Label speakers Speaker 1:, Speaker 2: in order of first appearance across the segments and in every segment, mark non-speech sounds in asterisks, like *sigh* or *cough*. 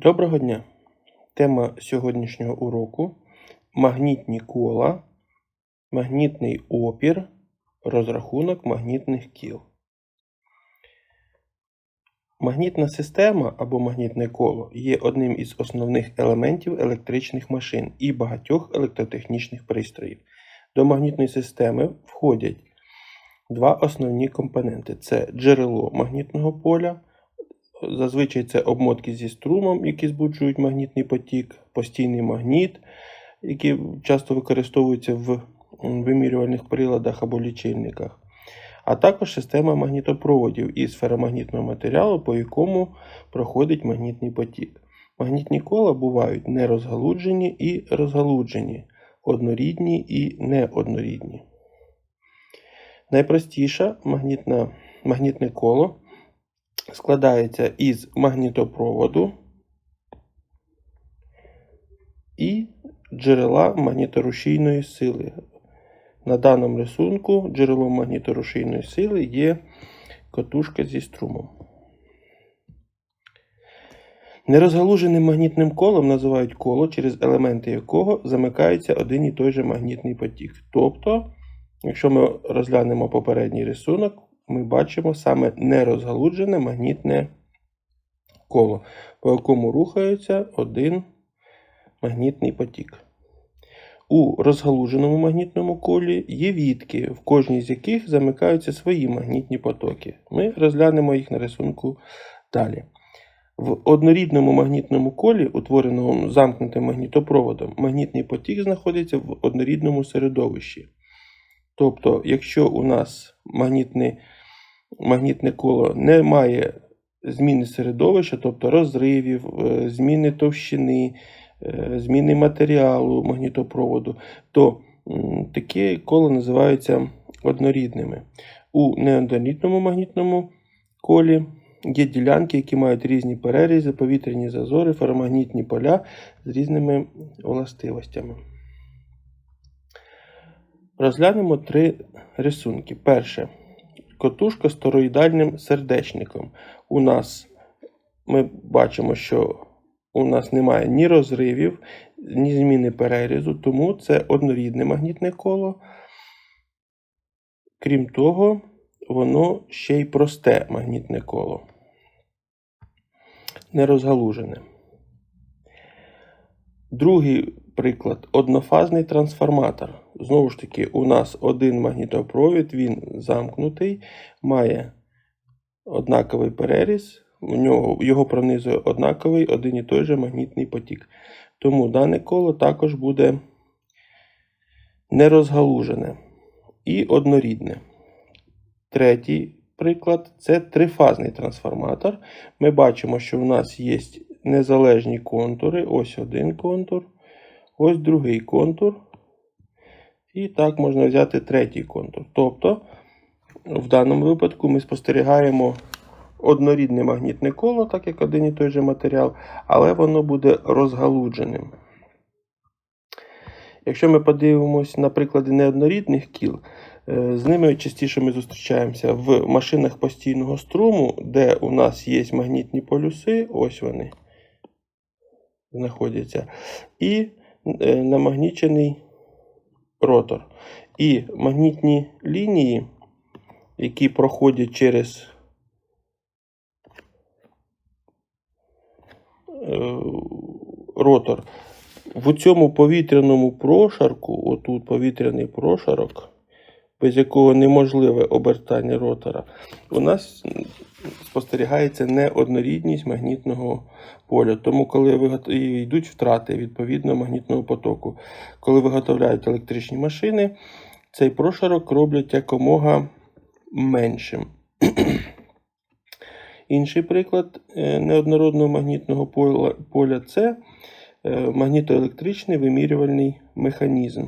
Speaker 1: Доброго дня! Тема сьогоднішнього уроку магнітні кола, магнітний опір, розрахунок магнітних кіл. Магнітна система або магнітне коло є одним із основних елементів електричних машин і багатьох електротехнічних пристроїв. До магнітної системи входять два основні компоненти: це джерело магнітного поля. Зазвичай це обмотки зі струмом, які збуджують магнітний потік, постійний магніт, який часто використовується в вимірювальних приладах або лічильниках, а також система магнітопроводів із феромагнітного матеріалу, по якому проходить магнітний потік. Магнітні кола бувають нерозгалуджені і розгалуджені, однорідні і неоднорідні. Найпростіше магнітне коло складається із магнітопроводу і джерела магніторушійної сили. На даному рисунку джерелом магніторушійної сили є катушка зі струмом. Нерозгалуженим магнітним колом називають коло, через елементи якого замикається один і той же магнітний потік. Тобто, якщо ми розглянемо попередній рисунок, ми бачимо саме нерозгалуджене магнітне коло, по якому рухається один магнітний потік. У розгалуженому магнітному колі є відки, в кожній з яких замикаються свої магнітні потоки. Ми розглянемо їх на рисунку далі. В однорідному магнітному колі, утвореному замкнутим магнітопроводом, магнітний потік знаходиться в однорідному середовищі. Тобто, якщо у нас магнітне, магнітне коло не має зміни середовища, тобто розривів, е, зміни товщини, е, зміни матеріалу магнітопроводу, то м, таке коло називаються однорідними. У неоднорідному магнітному колі є ділянки, які мають різні перерізи, повітряні зазори, феромагнітні поля з різними властивостями. Розглянемо три рисунки. Перше. Котушка з тороїдальним сердечником. У нас ми бачимо, що у нас немає ні розривів, ні зміни перерізу, тому це однорідне магнітне коло. Крім того, воно ще й просте магнітне коло. Нерозгалужене. Другий приклад однофазний трансформатор. Знову ж таки, у нас один магнітопровід, він замкнутий, має однаковий переріз, у нього, його пронизує однаковий один і той же магнітний потік. Тому дане коло також буде нерозгалужене і однорідне. Третій приклад це трифазний трансформатор. Ми бачимо, що в нас є незалежні контури. Ось один контур, ось другий контур. І так можна взяти третій контур. Тобто, в даному випадку ми спостерігаємо однорідне магнітне коло, так як один і той же матеріал, але воно буде розгалудженим. Якщо ми подивимось на приклади неоднорідних кіл, е, з ними частіше ми зустрічаємося в машинах постійного струму, де у нас є магнітні полюси, ось вони знаходяться, і намагнічений ротор. І магнітні лінії, які проходять через е, ротор, в цьому повітряному прошарку, отут повітряний прошарок, без якого неможливе обертання ротора, у нас спостерігається неоднорідність магнітного поля. Тому, коли вигот... йдуть втрати відповідно магнітного потоку, коли виготовляють електричні машини, цей прошарок роблять якомога меншим. *clears throat* Інший приклад е, неоднородного магнітного поля, це е, магнітоелектричний вимірювальний механізм.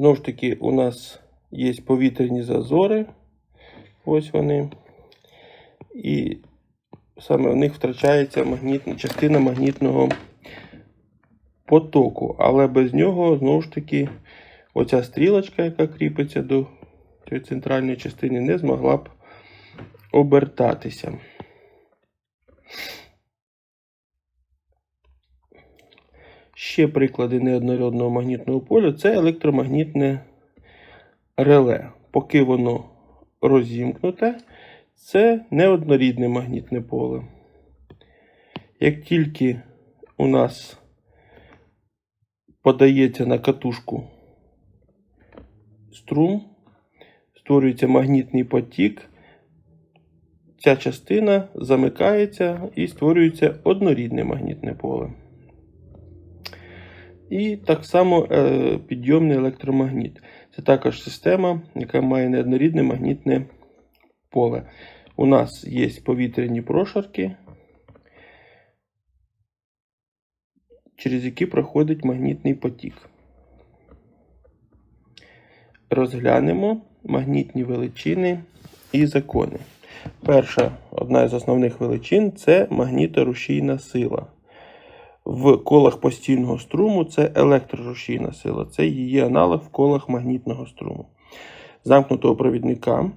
Speaker 1: Знову ж таки, у нас є повітряні зазори. Ось вони. І саме в них втрачається магнітна, частина магнітного потоку. Але без нього, знову ж таки, оця стрілочка, яка кріпиться до цієї центральної частини, не змогла б обертатися. Ще приклади неоднородного магнітного поля це електромагнітне реле. Поки воно розімкнуте, це неоднорідне магнітне поле. Як тільки у нас подається на катушку струм, створюється магнітний потік, ця частина замикається і створюється однорідне магнітне поле. І так само е, підйомний електромагніт. Це також система, яка має неоднорідне магнітне поле. У нас є повітряні прошарки, через які проходить магнітний потік. Розглянемо магнітні величини і закони. Перша, одна з основних величин це магніторушійна сила. В колах постійного струму це електрорушійна сила, це її аналог в колах магнітного струму. Замкнутого провідника,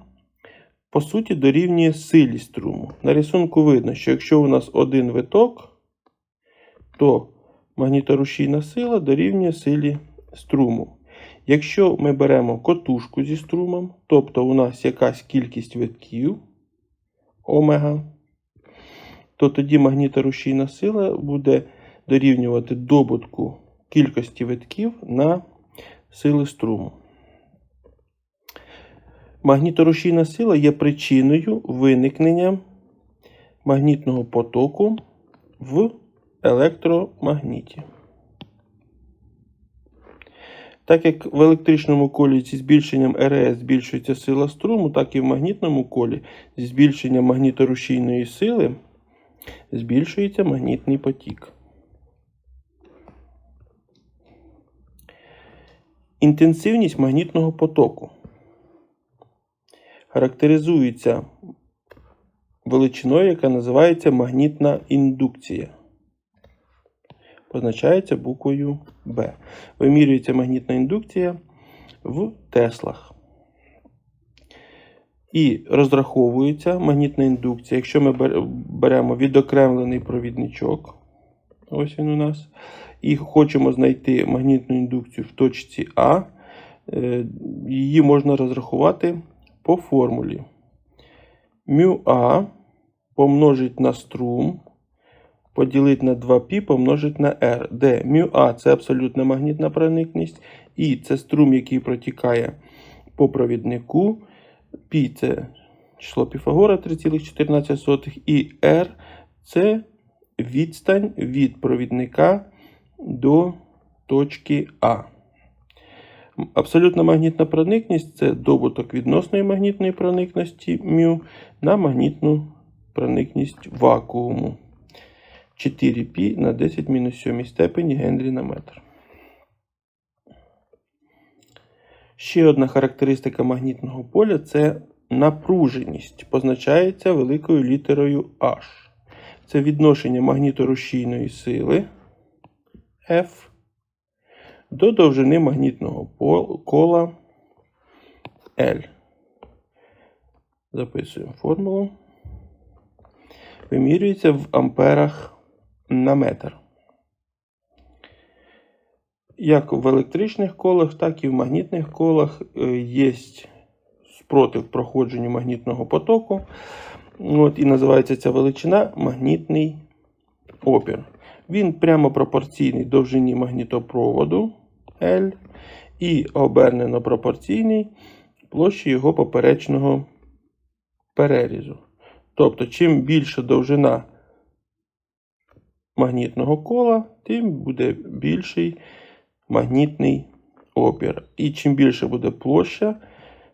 Speaker 1: по суті, дорівнює силі струму. На рисунку видно, що якщо у нас один виток, то магніторушійна сила дорівнює силі струму. Якщо ми беремо котушку зі струмом, тобто у нас якась кількість витків омега, то тоді магніторушійна сила буде дорівнювати добутку кількості витків на сили струму. Магніторушійна сила є причиною виникнення магнітного потоку в електромагніті. Так як в електричному колі зі збільшенням РС збільшується сила струму, так і в магнітному колі зі збільшенням магніторушійної сили збільшується магнітний потік. Інтенсивність магнітного потоку характеризується величиною, яка називається магнітна індукція. Позначається буквою Б. Вимірюється магнітна індукція в Теслах. І розраховується магнітна індукція. Якщо ми беремо відокремлений провідничок, ось він у нас, і хочемо знайти магнітну індукцію в точці А, е, її можна розрахувати по формулі. μA помножить на струм, поділити на 2π помножить на R, де μA це абсолютна магнітна проникність, і це струм, який протікає по провіднику. π це число Піфагора 3,14, і R це відстань від провідника до точки А. Абсолютна магнітна проникність це добуток відносної магнітної проникності μ на магнітну проникність вакууму 4π на 10 мінус 7 степені Генрі на метр. Ще одна характеристика магнітного поля це напруженість. Позначається великою літерою H. Це відношення магніторушійної сили F до довжини магнітного кола L. Записуємо формулу. Вимірюється в амперах на метр. Як в електричних колах, так і в магнітних колах е, є спротив проходженню магнітного потоку. От, І називається ця величина магнітний опір. Він прямо пропорційний довжині магнітопроводу L і обернено пропорційний площі його поперечного перерізу. Тобто, чим більша довжина магнітного кола, тим буде більший магнітний опір. І чим більше буде площа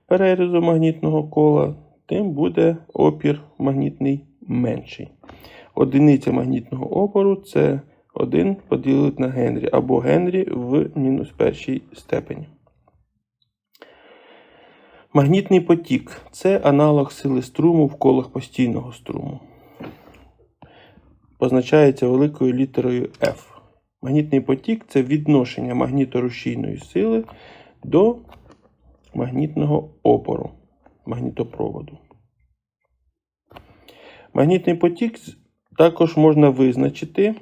Speaker 1: перерізу магнітного кола, тим буде опір магнітний менший. Одиниця магнітного опору це 1 поділити на Генрі або Генрі в мінус першій степені. Магнітний потік це аналог сили струму в колах постійного струму. Позначається великою літерою F. Магнітний потік це відношення магніторушійної сили до магнітного опору магнітопроводу. Магнітний потік також можна визначити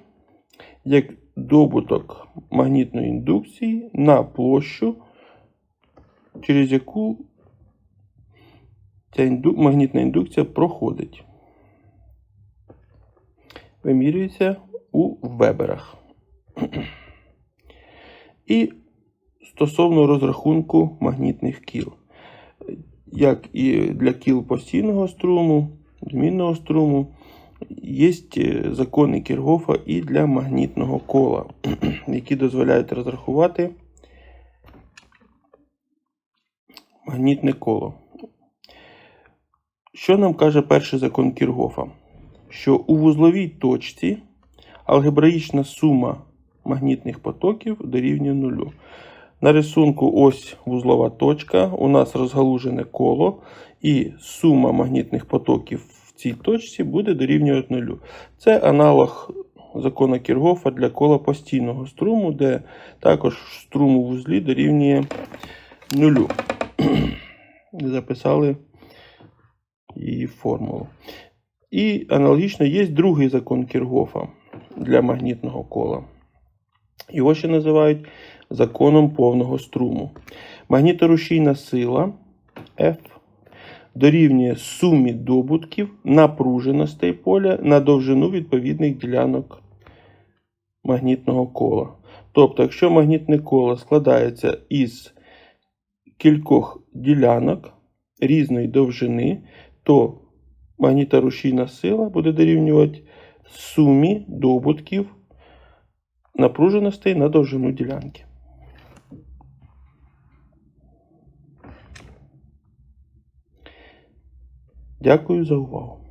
Speaker 1: як добуток магнітної індукції на площу, через яку ця інду... магнітна індукція проходить. Вимірюється у веберах. І стосовно розрахунку магнітних кіл. Як і для кіл постійного струму, змінного струму, є закони Кіргофа і для магнітного кола, *clears throat* які дозволяють розрахувати магнітне коло. Що нам каже перший закон Кіргофа? Що у вузловій точці алгебраїчна сума магнітних потоків дорівнює нулю. На рисунку ось вузлова точка. У нас розгалужене коло, і сума магнітних потоків в цій точці буде дорівнювати нулю. Це аналог закона Кіргофа для кола постійного струму, де також струм у вузлі дорівнює нулю. *clears throat* Записали її формулу. І аналогічно є другий закон Кіргофа для магнітного кола. Його ще називають законом повного струму. Магніторушійна сила F дорівнює сумі добутків напруженостей поля на довжину відповідних ділянок магнітного кола. Тобто, якщо магнітне коло складається із кількох ділянок різної довжини, то магніторушійна сила буде дорівнювати сумі добутків напруженостей на довжину ділянки. Дякую за увагу.